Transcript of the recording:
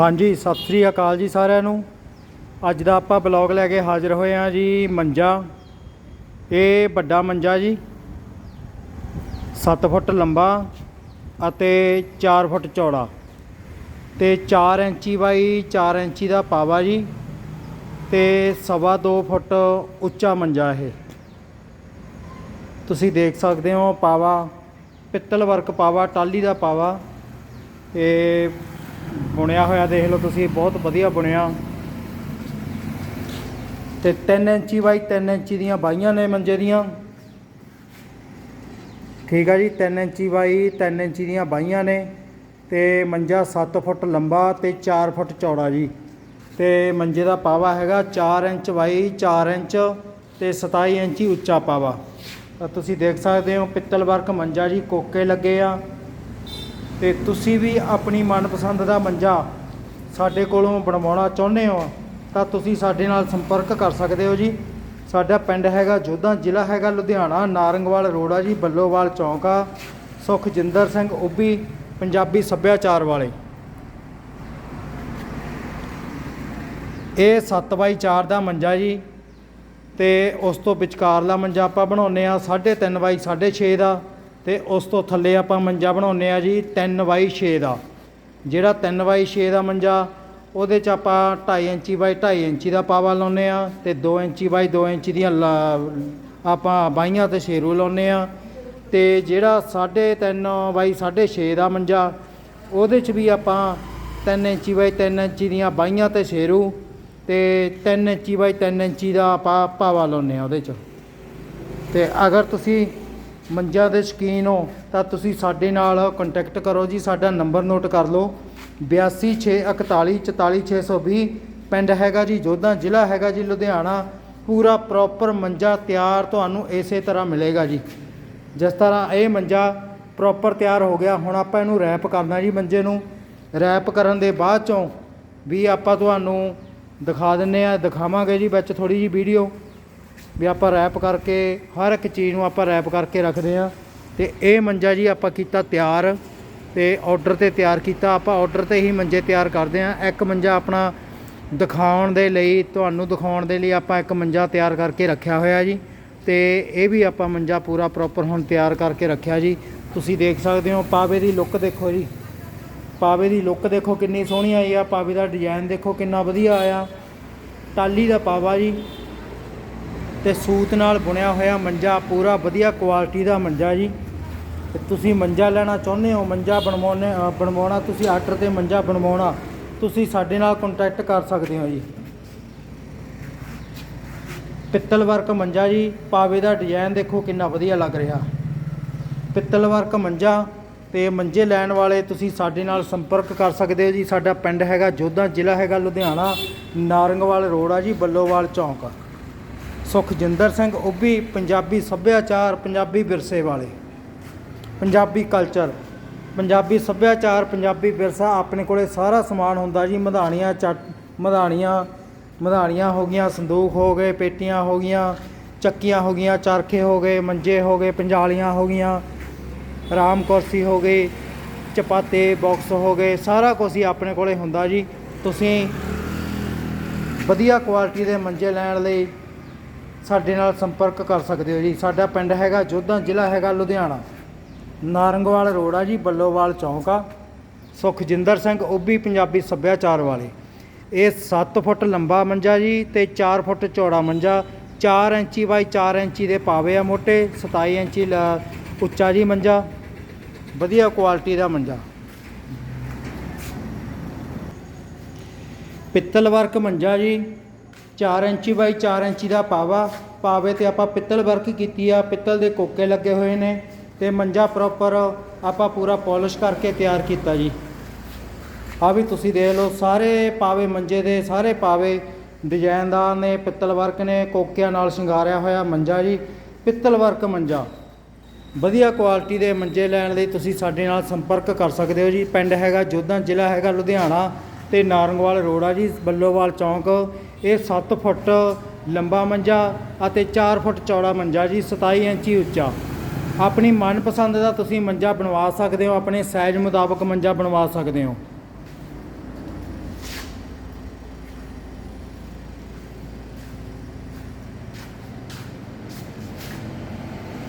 ਹਾਂਜੀ, ਸਤਿ ਸ੍ਰੀ ਅਕਾਲ ਜੀ ਸਾਰਿਆਂ ਨੂੰ। ਅੱਜ ਦਾ ਆਪਾਂ ਬਲੌਗ ਲੈ ਕੇ ਹਾਜ਼ਰ ਹੋਏ ਹਾਂ ਜੀ ਮੰਜਾ। ਇਹ ਵੱਡਾ ਮੰਜਾ ਜੀ। 7 ਫੁੱਟ ਲੰਬਾ ਅਤੇ 4 ਫੁੱਟ ਚੌੜਾ ਤੇ 4 ਇੰਚੀ ਬਾਈ 4 ਇੰਚੀ ਦਾ ਪਾਵਾ ਜੀ ਤੇ ਸਵਾ 2 ਫੁੱਟ ਉੱਚਾ ਮੰਜਾ ਇਹ। ਤੁਸੀਂ ਦੇਖ ਸਕਦੇ ਹੋ ਪਾਵਾ, ਪਿੱਤਲ ਵਰਕ ਪਾਵਾ ਟਾਲੀ ਦਾ ਪਾਵਾ। ਇਹ ਬੁਣਿਆ ਹੋਇਆ, ਦੇਖ ਲਓ ਤੁਸੀਂ ਬਹੁਤ ਵਧੀਆ ਬੁਣਿਆ। ਤੇ 3 ਇੰਚੀ ਬਾਈ 3 ਇੰਚੀ ਦੀਆਂ ਬਾਈਆਂ ਨੇ ਮੰਜੇ ਦੀਆਂ। ਠੀਕ ਆ ਜੀ 3 ਇੰਚੀ ਬਾਈ 3 ਇੰਚੀ ਦੀਆਂ ਬਾਈਆਂ ਨੇ। ਤੇ ਮੰਜਾ 7 ਫੁੱਟ ਲੰਬਾ ਤੇ 4 ਫੁੱਟ ਚੌੜਾ ਜੀ। ਤੇ ਮੰਜੇ ਦਾ ਪਾਵਾ ਹੈਗਾ 4 ਇੰਚ ਬਾਈ 4 ਇੰਚ ਤੇ 27 ਇੰਚੀ ਉੱਚਾ ਪਾਵਾ। ਤਾਂ ਤੁਸੀਂ ਦੇਖ ਸਕਦੇ ਹੋ, ਪਿੱਤਲ ਵਰਕ ਮੰਜਾ ਜੀ, ਕੋਕੇ ਲੱਗੇ ਆ। ਤੇ ਤੁਸੀਂ ਵੀ ਆਪਣੀ ਮਨਪਸੰਦ ਦਾ ਮੰਜਾ ਸਾਡੇ ਕੋਲੋਂ ਬਣਵਾਉਣਾ ਚਾਹੁੰਦੇ ਹੋ, ਤਾਂ ਤੁਸੀਂ ਸਾਡੇ ਨਾਲ ਸੰਪਰਕ ਕਰ ਸਕਦੇ ਹੋ ਜੀ। ਸਾਡਾ ਪਿੰਡ ਹੈਗਾ ਜੋਧਾ, ਜ਼ਿਲ੍ਹਾ ਹੈਗਾ ਲੁਧਿਆਣਾ, ਨਾਰੰਗਵਾਲ ਰੋਡ ਆ ਜੀ, ਬੱਲੋਵਾਲ ਚੌਂਕ ਆ, ਸੁਖਜਿੰਦਰ ਸਿੰਘ ਉੱਭੀ ਪੰਜਾਬੀ ਸੱਭਿਆਚਾਰ ਵਾਲੇ। ਇਹ 7x4 ਦਾ ਮੰਜਾ ਜੀ, ਤੇ ਉਸ ਤੋਂ ਵਿਚਕਾਰਲਾ ਮੰਜਾ ਆਪਾਂ ਬਣਾਉਨੇ ਆ 3.5 ਬਾਈ 6.5 ਦਾ। ਤੇ ਉਸ ਤੋਂ ਥੱਲੇ ਆਪਾਂ ਮੰਜਾ ਬਣਾਉਨੇ ਆ ਜੀ 3 ਬਾਈ 6 ਦਾ। ਜਿਹੜਾ 3 ਬਾਈ 6 ਦਾ ਮੰਜਾ, ਉਹਦੇ ਚ ਆਪਾਂ 2.5 ਇੰਚੀ ਬਾਈ 2.5 ਇੰਚੀ ਦਾ ਪਾਵਾ ਲਾਉਨੇ ਆ ਤੇ 2 ਇੰਚੀ ਬਾਈ 2 ਇੰਚੀ ਦੀਆਂ ਲਾ- ਆਪਾਂ ਬਾਈਆਂ ਤੇ ਸ਼ੇਰੂ ਲਾਉਨੇ ਆ ਤੇ ਜਿਹੜਾ 3.5 ਬਾਈ 6.5 ਦਾ ਮੰਜਾ, ਉਹਦੇ ਚ ਵੀ ਆਪਾਂ 3 ਇੰਚੀ ਬਾਈ 3 ਇੰਚੀ ਦੀਆਂ ਬਾਈਆਂ ਤੇ ਸ਼ੇਰੂ ਤੇ 3 ਇੰਚੀ ਬਾਈ 3 ਇੰਚੀ ਦਾ ਆਪਾਂ ਪਾਵਾ ਲਾਉਨੇ ਆ ਉਹਦੇ ਚ। ਤੇ ਅਗਰ ਤੁਸੀਂ ਮੰਜਾ ਦੇ ਸ਼ਕੀਨ ਹੋ, ਤਾਂ ਤੁਸੀਂ ਸਾਡੇ ਨਾਲ ਕੰਟੈਕਟ ਕਰੋ ਜੀ, ਸਾਡਾ ਨੰਬਰ ਨੋਟ ਕਰ ਲਓ। 8264144620 ਪਿੰਡ ਹੈਗਾ ਜੀ, ਜੋਧਾ ਜ਼ਿਲ੍ਹਾ ਹੈਗਾ ਜੀ, ਲੁਧਿਆਣਾ। ਪੂਰਾ ਪ੍ਰੋਪਰ ਮੰਜਾ ਤਿਆਰ ਤੁਹਾਨੂੰ ਇਸੇ ਤਰ੍ਹਾਂ ਮਿਲੇਗਾ ਜੀ। ਜਿਸ ਤਰ੍ਹਾਂ ਇਹ ਮੰਜਾ ਪ੍ਰੋਪਰ ਤਿਆਰ ਹੋ ਗਿਆ, ਹੁਣ ਆਪਾਂ ਇਹਨੂੰ ਰੈਪ ਕਰਨਾ ਜੀ ਮੰਜੇ ਨੂੰ। ਰੈਪ ਕਰਨ ਦੇ ਬਾਅਦ ਚੋਂ ਵੀ ਆਪਾਂ ਤੁਹਾਨੂੰ ਦਿਖਾ ਦਿੰਨੇ ਆ ਦਿਖਾਵਾਂਗੇ ਜੀ ਵਿੱਚ ਥੋੜੀ ਜੀ ਵੀਡੀਓ ਵੀ ਆਪਾਂ ਰੈਪ ਕਰਕੇ, ਹਰ ਇੱਕ ਚੀਜ਼ ਨੂੰ ਆਪਾਂ ਰੈਪ ਕਰਕੇ ਰੱਖਦੇ ਆ ਤੇ ਇਹ ਮੰਜਾ ਜੀ ਆਪਾਂ ਕੀਤਾ ਤਿਆਰ ਤੇ ਆਰਡਰ ਤੇ ਤਿਆਰ ਕੀਤਾ। ਆਪਾਂ ਆਰਡਰ ਤੇ ਹੀ ਮੰਜੇ ਤਿਆਰ ਕਰਦੇ ਆ ਇੱਕ ਮੰਜਾ ਆਪਣਾ ਦਿਖਾਉਣ ਦੇ ਲਈ, ਤੁਹਾਨੂੰ ਦਿਖਾਉਣ ਦੇ ਲਈ ਆਪਾਂ ਇੱਕ ਮੰਜਾ ਤਿਆਰ ਕਰਕੇ ਰੱਖਿਆ ਹੋਇਆ ਜੀ। ਤੇ ਇਹ ਵੀ ਆਪਾਂ ਮੰਜਾ ਪੂਰਾ ਪ੍ਰੋਪਰ ਹੁਣ ਤਿਆਰ ਕਰਕੇ ਰੱਖਿਆ ਜੀ। ਤੁਸੀਂ ਦੇਖ ਸਕਦੇ ਹੋ, ਪਾਵੇ ਦੀ ਲੁੱਕ ਦੇਖੋ ਜੀ। ਪਾਵੇ ਦੀ ਲੁੱਕ ਦੇਖੋ ਕਿੰਨੀ ਸੋਹਣੀ ਆਈ ਆ। ਪਾਵੇ ਦਾ ਡਿਜ਼ਾਈਨ ਦੇਖੋ ਕਿੰਨਾ ਵਧੀਆ ਆਇਆ। ਟਾਲੀ ਦਾ ਪਾਵਾ ਜੀ। ਤੇ ਸੂਤ ਨਾਲ ਬੁਣਿਆ ਹੋਇਆ ਮੰਜਾ ਪੂਰਾ ਵਧੀਆ ਕੁਆਲਿਟੀ ਦਾ ਮੰਜਾ ਜੀ। ਤੇ ਤੁਸੀਂ ਮੰਜਾ ਲੈਣਾ ਚਾਹੁੰਦੇ ਹੋ, ਮੰਜਾ ਬਣਵਾਉਣੇ ਬਣਵਾਉਣਾ, ਤੁਸੀਂ ਆਰਡਰ ਤੇ ਮੰਜਾ ਬਣਵਾਉਣਾ, ਤੁਸੀਂ ਸਾਡੇ ਨਾਲ ਕੰਟੈਕਟ ਕਰ ਸਕਦੇ ਹੋ ਜੀ। ਪਿੱਤਲ ਵਰਕ ਮੰਜਾ ਜੀ, ਪਾਵੇ ਦਾ ਡਿਜ਼ਾਈਨ ਦੇਖੋ ਕਿੰਨਾ ਵਧੀਆ ਲੱਗ ਰਿਹਾ। ਪਿੱਤਲ ਵਰਕ ਮੰਜਾ ਤੇ ਮੰਜੇ ਲੈਣ ਵਾਲੇ ਤੁਸੀਂ ਸਾਡੇ ਨਾਲ ਸੰਪਰਕ ਕਰ ਸਕਦੇ ਹੋ ਜੀ। ਸਾਡਾ ਪਿੰਡ ਹੈਗਾ ਜੋਧਾ, ਜ਼ਿਲ੍ਹਾ ਹੈਗਾ ਲੁਧਿਆਣਾ, ਨਾਰੰਗਵਾਲ ਰੋਡ ਆ ਜੀ, ਬੱਲੋਵਾਲ ਚੌਂਕ। ਸੁਖਜਿੰਦਰ ਸਿੰਘ ਉੱਭੀ, ਪੰਜਾਬੀ ਸੱਭਿਆਚਾਰ, ਪੰਜਾਬੀ ਵਿਰਸੇ ਵਾਲੇ। ਪੰਜਾਬੀ ਕਲਚਰ ਪੰਜਾਬੀ ਸੱਭਿਆਚਾਰ, ਪੰਜਾਬੀ ਵਿਰਸਾ, ਆਪਣੇ ਕੋਲੇ ਸਾਰਾ ਸਮਾਨ ਹੁੰਦਾ ਜੀ। ਮਧਾਣੀਆਂ ਚੱਟ, ਮਧਾਣੀਆਂ ਮਧਾਣੀਆਂ ਹੋ ਗਈਆਂ ਸੰਦੂਕ ਹੋ ਗਏ, ਪੇਟੀਆਂ ਹੋ ਗਈਆਂ, ਚੱਕੀਆਂ ਹੋ ਗਈਆਂ, ਚਰਖੇ ਹੋ ਗਏ, ਮੰਜੇ ਹੋ ਗਏ, ਪੰਜਾਲੀਆਂ ਹੋ ਗਈਆਂ, ਰਾਮ ਕੁਰਸੀ ਹੋ ਗਈ, ਚਪਾਤੇ ਬਾਕਸ ਹੋ ਗਏ, ਸਾਰਾ ਕੁਝ ਹੀ ਆਪਣੇ ਕੋਲੇ ਹੁੰਦਾ ਜੀ। ਤੁਸੀਂ ਵਧੀਆ ਕੁਆਲਿਟੀ ਦੇ ਮੰਜੇ ਲੈਣ ਲਈ ਸਾਡੇ ਨਾਲ ਸੰਪਰਕ ਕਰ ਸਕਦੇ ਹੋ ਜੀ। ਸਾਡਾ ਪਿੰਡ ਹੈਗਾ ਜੋਧਾ ਜ਼ਿਲ੍ਹਾ ਹੈਗਾ ਲੁਧਿਆਣਾ। ਨਾਰੰਗਵਾਲ ਰੋਡ ਆ ਜੀ, ਬੱਲੋਵਾਲ ਚੌਂਕ ਆ। ਸੁਖਜਿੰਦਰ ਸਿੰਘ ਉੱਭੀ ਪੰਜਾਬੀ ਸੱਭਿਆਚਾਰ ਵਾਲੇ। ਇਹ 7 ਫੁੱਟ ਲੰਬਾ ਮੰਜਾ ਜੀ ਤੇ 4 ਫੁੱਟ ਚੌੜਾ ਮੰਜਾ। 4 ਇੰਚੀ ਬਾਈ 4 ਇੰਚੀ ਦੇ ਪਾਵੇ ਆ ਮੋਟੇ 27 ਇੰਚੀ ਲ- ਉੱਚਾ ਜੀ ਮੰਜਾ। ਵਧੀਆ ਕੁਆਲਿਟੀ ਦਾ ਮੰਜਾ। ਪਿੱਤਲ ਵਰਕ ਮੰਜਾ ਜੀ। 4 ਇੰਚੀ ਬਾਈ 4 ਇੰਚੀ ਦਾ ਪਾਵਾ। ਪਾਵੇ ਤੇ ਆਪਾਂ ਪਿੱਤਲ ਵਰਕ ਕੀਤੀ ਆ। ਪਿੱਤਲ ਦੇ ਕੋਕੇ ਲੱਗੇ ਹੋਏ ਨੇ ਤੇ ਮੰਜਾ ਪ੍ਰੋਪਰ ਆਪਾਂ ਪੂਰਾ ਪਾਲਿਸ਼ ਕਰਕੇ ਤਿਆਰ ਕੀਤਾ ਜੀ। ਆ ਵੀ ਤੁਸੀਂ ਦੇਖ ਲਓ, ਸਾਰੇ ਪਾਵੇ ਮੰਜੇ ਦੇ, ਸਾਰੇ ਪਾਵੇ ਡਿਜ਼ਾਈਨਦਾਰ ਨੇ, ਪਿੱਤਲ ਵਰਕ ਨੇ, ਕੋਕਿਆਂ ਨਾਲ ਸ਼ਿੰਗਾਰਿਆ ਹੋਇਆ ਮੰਜਾ ਜੀ। ਪਿੱਤਲ ਵਰਕ ਮੰਜਾ। ਵਧੀਆ ਕੁਆਲਿਟੀ ਦੇ ਮੰਜੇ ਲੈਣ ਲਈ ਤੁਸੀਂ ਸਾਡੇ ਨਾਲ ਸੰਪਰਕ ਕਰ ਸਕਦੇ ਹੋ ਜੀ। ਪਿੰਡ ਹੈਗਾ ਜੋਧਾ, ਜ਼ਿਲ੍ਹਾ ਹੈਗਾ ਲੁਧਿਆਣਾ ਤੇ ਨਾਰੰਗਵਾਲ ਰੋਡ ਆ ਜੀ, ਬੱਲੋਵਾਲ ਚੌਂਕ। ਇਹ 7 ਫੁੱਟ ਲੰਬਾ ਮੰਜਾ ਅਤੇ 4 ਫੁੱਟ ਚੌੜਾ ਮੰਜਾ ਜੀ 27 ਇੰਚੀ ਉੱਚਾ। ਆਪਣੀ ਮਨਪਸੰਦ ਦਾ ਤੁਸੀਂ ਮੰਜਾ ਬਣਵਾ ਸਕਦੇ ਹੋ, ਆਪਣੇ ਸਾਈਜ਼ ਮੁਤਾਬਕ ਮੰਜਾ ਬਣਵਾ ਸਕਦੇ ਹੋ।